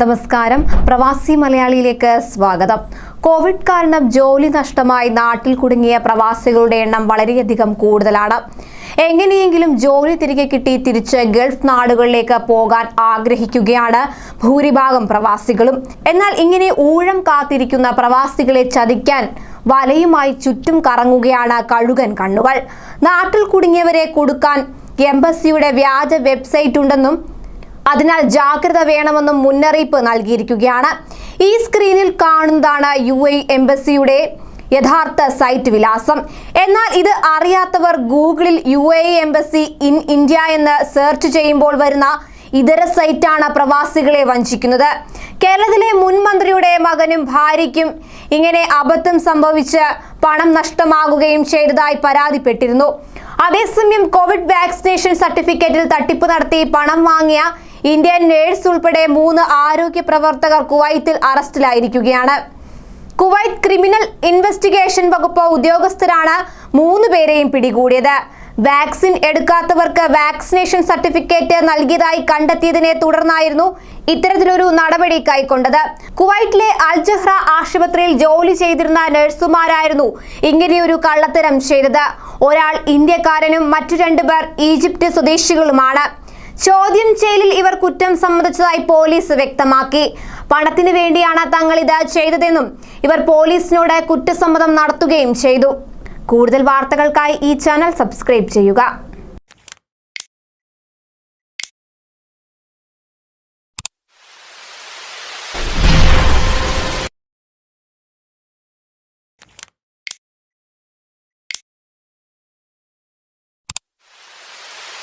നമസ്കാരം. പ്രവാസി മലയാളിയിലേക്ക് സ്വാഗതം. കോവിഡ് കാരണം ജോലി നഷ്ടമായി നാട്ടിൽ കുടുങ്ങിയ പ്രവാസികളുടെ എണ്ണം വളരെയധികം കൂടുതലാണ്. എങ്ങനെയെങ്കിലും ജോലി തിരികെ കിട്ടി തിരിച്ച് ഗൾഫ് നാടുകളിലേക്ക് പോകാൻ ആഗ്രഹിക്കുകയാണ് ഭൂരിഭാഗം പ്രവാസികളും. എന്നാൽ ഇങ്ങനെ ഊഴം കാത്തിരിക്കുന്ന പ്രവാസികളെ ചതിക്കാൻ വലയുമായി ചുറ്റും കറങ്ങുകയാണ് കഴുകൻ കണ്ണുകൾ. നാട്ടിൽ കുടുങ്ങിയവരെ കൊടുക്കാൻ എംബസിയുടെ വ്യാജ വെബ്സൈറ്റ് ഉണ്ടെന്നും അതിനാൽ ജാഗ്രത വേണമെന്നും മുന്നറിയിപ്പ് നൽകിയിരിക്കുകയാണ്. ഈ സ്ക്രീനിൽ കാണുന്നതാണ് യു എംബസിയുടെ യഥാർത്ഥ സൈറ്റ് വിലാസം. എന്നാൽ ഇത് അറിയാത്തവർ ഗൂഗിളിൽ U A embassy in India എന്ന് സെർച്ച് ചെയ്യുമ്പോൾ വരുന്ന ഇതര സൈറ്റാണ് പ്രവാസികളെ വഞ്ചിക്കുന്നത്. കേരളത്തിലെ മുൻ മന്ത്രിയുടെ മകനും ഭാര്യയ്ക്കും ഇങ്ങനെ അബദ്ധം സംഭവിച്ച് പണം നഷ്ടമാകുകയും ചെയ്തതായി പരാതിപ്പെട്ടിരുന്നു. അതേസമയം കോവിഡ് വാക്സിനേഷൻ സർട്ടിഫിക്കറ്റിൽ തട്ടിപ്പ് നടത്തി പണം വാങ്ങിയ ഇന്ത്യൻ നേഴ്സ് ഉൾപ്പെടെ മൂന്ന് ആരോഗ്യ പ്രവർത്തകർ കുവൈത്തിൽ അറസ്റ്റിലായിരിക്കുകയാണ്. കുവൈത്ത് ക്രിമിനൽ ഇൻവെസ്റ്റിഗേഷൻ വകുപ്പ് ഉദ്യോഗസ്ഥരാണ് മൂന്ന് പേരെയും പിടികൂടിയത്. വാക്സിൻ എടുക്കാത്തവർക്ക് വാക്സിനേഷൻ സർട്ടിഫിക്കറ്റ് നൽകിയതായി കണ്ടെത്തിയതിനെ തുടർന്നായിരുന്നു ഇത്തരത്തിലൊരു നടപടി കൈക്കൊണ്ടത്. കുവൈറ്റിലെ അൽജഹ്റ ആശുപത്രിയിൽ ജോലി ചെയ്തിരുന്ന നഴ്സുമാരായിരുന്നു ഇങ്ങനെയൊരു കള്ളത്തരം ചെയ്തത്. ഒരാൾ ഇന്ത്യക്കാരനും മറ്റു രണ്ടുപേർ ഈജിപ്ത് സ്വദേശികളുമാണ്. ചോദ്യം ചെയ്യലിൽ ഇവർ കുറ്റം സമ്മതിച്ചതായി പോലീസ് വ്യക്തമാക്കി. പണത്തിന് വേണ്ടിയാണ് തങ്ങൾ ഇത് ചെയ്തതെന്നും ഇവർ പോലീസിനോട് കുറ്റസമ്മതം നടത്തുകയും ചെയ്തു. കൂടുതൽ വാർത്തകൾക്കായി ഈ ചാനൽ സബ്സ്ക്രൈബ് ചെയ്യുക.